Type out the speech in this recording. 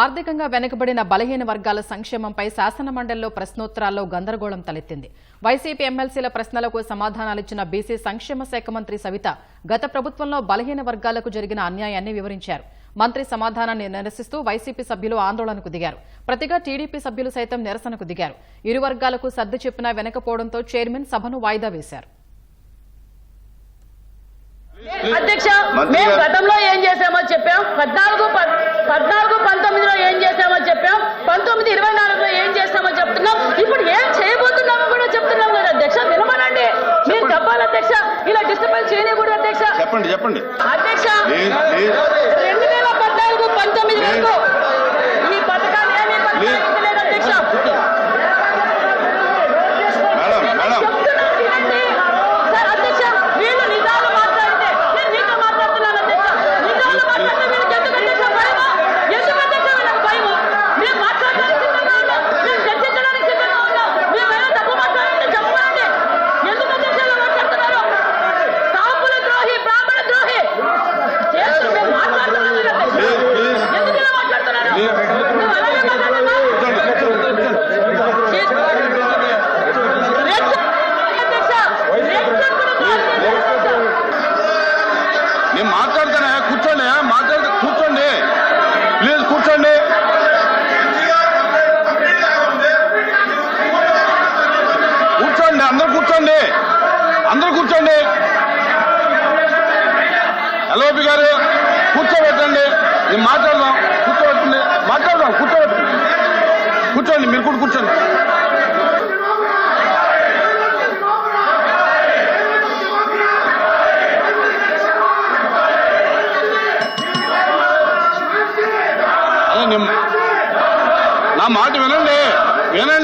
ఆర్థికంగా వెనుకబడిన బలహీన వర్గాల సంక్షేమంపై శాసనమండలిలో ప్రశ్నోత్తరాల్లో గందరగోళం తలెత్తింది. వైసీపీ ఎమ్మెల్సీల ప్రశ్నలకు సమాధానాలిచ్చిన బీసీ సంక్షేమ శాఖ మంత్రి సవిత గత ప్రభుత్వంలో బలహీన వర్గాలకు జరిగిన అన్యాయాన్ని వివరించారు. మంత్రి సమాధానాన్ని నిరసిస్తూ వైసీపీ సభ్యులు ఆందోళనకు దిగారు. ప్రతిగా టీడీపీ సభ్యులు సైతం నిరసనకు దిగారు. ఇరు వర్గాలకు సర్ది చెప్పినా వెనకపోవడంతో చైర్మన్ సభను వాయిదా వేశారు. అధ్యక్ష మేము. గతంలో ఏం చేసామో చెప్పండి చెప్పండి. నేను మాట్లాడతానే? కూర్చోండి మాట్లాడితే కూర్చోండి. ప్లీజ్ కూర్చోండి. కూర్చోండి అందరు కూర్చోండి. అందరు కూర్చోండి. ఎల్ఓపి గారు కూర్చోబెట్టండి. నేను మాట్లాడదాం కూర్చోబెట్టండి. మాట్లాడదాం కూర్చోబెట్టండి. కూర్చోండి మీరు కూడా కూర్చోండి. நான் மாட்டு வேணாண்டே வேணாண்டே